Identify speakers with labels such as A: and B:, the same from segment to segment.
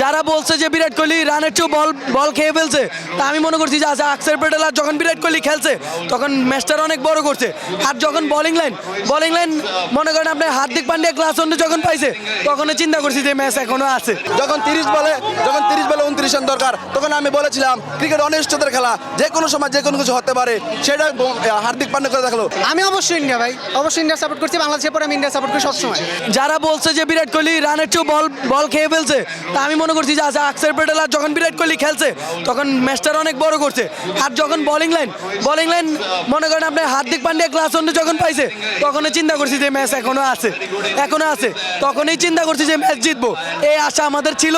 A: যারা বলছে যে বিরাট কোহলি রানের চেয়েও বল বল খেয়ে ফেলছে তা আমি মনে করছি যে আচ্ছা আকসার প্যাটেল আর যখন বিরাট কোহলি খেলছে তখন ম্যাচটার অনেক বড় করছে। আর যখন বলিং লাইন বলিং লাইন মনে করেন আপনার হার্দিক পান্ডিয়া ক্লাস অন্য যখন পাইছে তখন চিন্তা করছি যে ম্যাচ এখনও আছে।
B: যখন তিরিশ বলে যখন তিরিশ বলে উনত্রিশ রান দরকার তখন আমি বলেছিলাম ক্রিকেট অনিশ্চয়তার খেলা যে কোনো সময় যে কোনো কিছু হতে পারে সেটা হার্দিক পান্ডে করে দেখল।
C: আমি অবশ্যই ইন্ডিয়া ভাই অবশ্যই ইন্ডিয়া সাপোর্ট করছি বাংলাদেশের পরে আমি ইন্ডিয়া সাপোর্ট করি সবসময়।
A: যারা বলছে যে বিরাট কোহলি রানের চেয়েও বল বল খেয়ে ফেলছে তা আমি মনে করছি যে আচ্ছা আকসার প্যাটেল আর যখন বিরাট কোহলি খেলছে, তখন ম্যাচটার অনেক বড় করছে। আর যখন বোলিং লাইন বোলিং লাইন মনে করেন আপনার হার্দিক পান্ডিয়া ক্লাস অন্য যখন পাইছে তখন চিন্তা করছি যে ম্যাচ এখনও আছে এখনও আছে। তখনই চিন্তা করছি যে ম্যাচ জিতবো। এই আশা আমাদের ছিল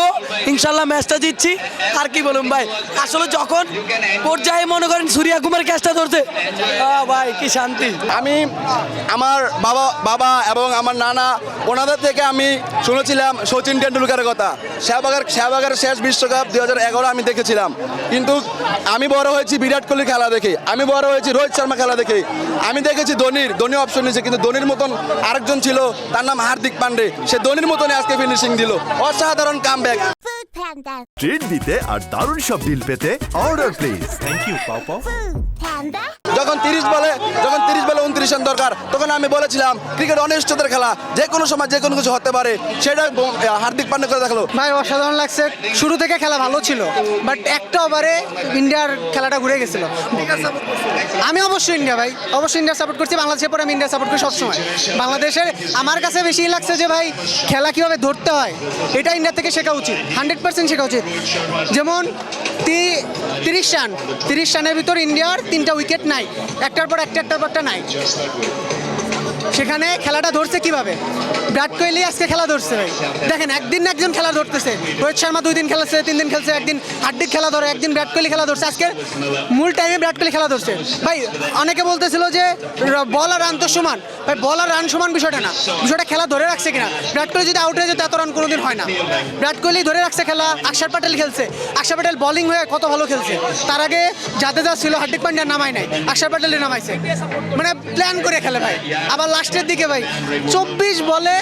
A: ইনশাল্লাহ ম্যাচটা জিতছি। আর কি বলুন ভাই, আসলে যখন পর্যায়ে মনে করেন সূর্যা কুমার ক্যাচটা ধরছে ভাই, কি শান্তি।
B: আমি আমার বাবা বাবা এবং আমার নানা, ওনাদের থেকে আমি শুনেছিলাম সচিন টেন্ডুলকারের কথা। শাহবাগের শাহবাগের শেষ বিশ্বকাপ দুই হাজার আমি দেখেছিলাম। কিন্তু আমি বড় হয়েছি বিরাট কোহলি খেলা দেখে। আমি বড় হয়েছি রোহিত শর্মা খেলা দেখে। আমি দেখেছি ধোনির ধোনি অপশন নিয়েছে কিন্তু ধোনির মতন আরেকজন ছিল তার নাম হার্দিক পান্ডে। সে ধোনির মতনই আজকে ফিনিশিং দিল। অসাধারণ কাম
D: Panda.
E: ট্রিট দিতে আর দারুণ সব ডিল পেতে অর্ডার প্লিজ
F: থ্যাংক ইউ পাও পাও
B: যখন তিরিশ বলে যখন রান দরকার। তখন আমি বলেছিলাম ক্রিকেট অনিশ্চয়তার খেলা, যে কোনো সময় যে কোনো কিছু হতে পারে সেটা হার্দিক পান্ডে করে দেখল।
C: ভাই, অসাধারণ লাগছে। শুরু থেকে খেলা ভালো ছিল বাট একটা ওভারে ইন্ডিয়ার খেলাটা ঘুরে গেছিল। আমি অবশ্যই ইন্ডিয়া, ভাই, অবশ্যই ইন্ডিয়া সাপোর্ট করছি। বাংলাদেশের পরে আমি ইন্ডিয়া সাপোর্ট করি সবসময়। বাংলাদেশের, আমার কাছে বেশি লাগছে যে, ভাই, খেলা কীভাবে ধরতে হয়, এটা ইন্ডিয়া থেকে শেখা উচিত। হান্ড্রেড পার্সেন্ট শেখা উচিত। যেমন তিরিশ রান। তিরিশ রানের ভিতর ইন্ডিয়ার তিনটা উইকেট নাই। একটার পর একটা, একটার পর একটা নাই। সেখানে খেলাটা ধরছে কীভাবে? বিরাট কোহলি আজকে খেলা ধরছে ভাই। দেখেন, একদিন না একজন খেলা ধরতেছে। রোহিত শর্মা দুই দিন খেলেছে, তিন দিন খেলছে, একদিন হার্দিক খেলা ধরে, একদিন বিরাট কোহলি খেলা ধরছে। আজকে মূল টাইমে বিরাট কোহলি খেলা ধরছে। ভাই, অনেকে বলতেছিল যে বল আর রান তো সমান। ভাই, বল আর রান সমান বিষয়টা না। বিষয়টা খেলা ধরে রাখছে কিনা? বিরাট কোহলি যদি আউট হয়ে যেত, এত রান কোনোদিন হয় না। বিরাট কোহলি ধরে রাখছে খেলা। আকসার প্যাটেল খেলছে। আকসার প্যাটেল বলিং হয়ে কত ভালো খেলছে। তার আগে যাতে যা ছিল হার্দিক পান্ডিয়া নামায় নাই। আকসার প্যাটেলে নামাইছে। মানে প্ল্যান করে খেলে ভাই। আবার লাস্টের দিকে ভাই। চব্বিশ বলে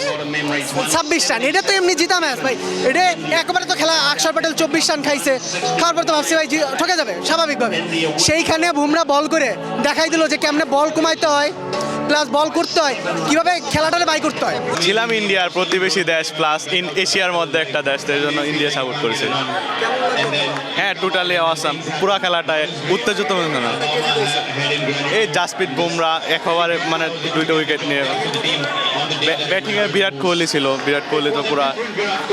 C: ছাব্বিশ রান। এটা তো এমনি জিতা ম্যাচ ভাই। এটা একবারে তো খেলা আকসার প্যাটেল চব্বিশ রান খাইছে। খাওয়ার পর তো ভাবছি ভাই ঠকে যাবে, স্বাভাবিকভাবে। সেইখানে বুমরা বল করে দেখাই দিল যে কেমনে বল কমাইতে হয়। প্লাস বল করতে হয়, কীভাবে খেলাটারে বাই করতে হয়?
F: ছিলাম ইন্ডিয়ার প্রতিবেশী দেশ প্লাস ইন এশিয়ার মধ্যে একটা দেশ, তো জন্য ইন্ডিয়া সাপোর্ট করেছে। হ্যাঁ টোটালি অসাম পুরো খেলাটায় উত্তেজিত না? এই জাসপ্রীত বুমরা এক ওভারে মানে দুইটা উইকেট নিয়ে। ব্যাটিংয়ে বিরাট কোহলি ছিল, বিরাট কোহলি তো পুরা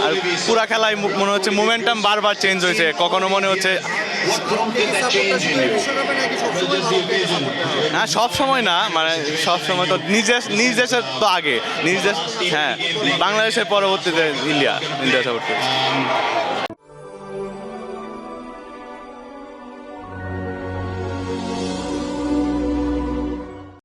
F: আর পুরা খেলায় মনে হচ্ছে মোমেন্টাম বারবার চেঞ্জ হয়েছে। কখনো মনে হচ্ছে না সব সময় না মানে সব সময় তো নিজের নিজ দেশের তো আগে। নিজ দেশ হ্যাঁ বাংলাদেশের পরবর্তীতে ইন্ডিয়া ইন্ডিয়া সাপোর্ট করেছে।